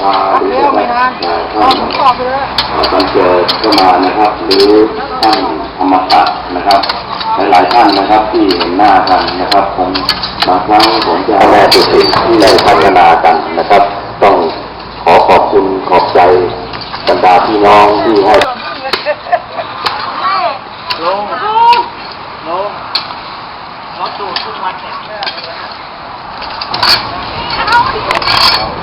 ภาหรือจะท่านท่านเกิดก็มานะครับ หรือท่านธรรมตัดนะครับ หลายๆท่านนะครับที่เห็นหน้ากันนะครับผมบางครั้งผมจะแม่ตุสิที่ได้พัฒนากันนะครับ ต้องขอขอบคุณขอบใจบรรดาพี่น้องที่ให้ลงลงรถดูดทุกวันเนี่ย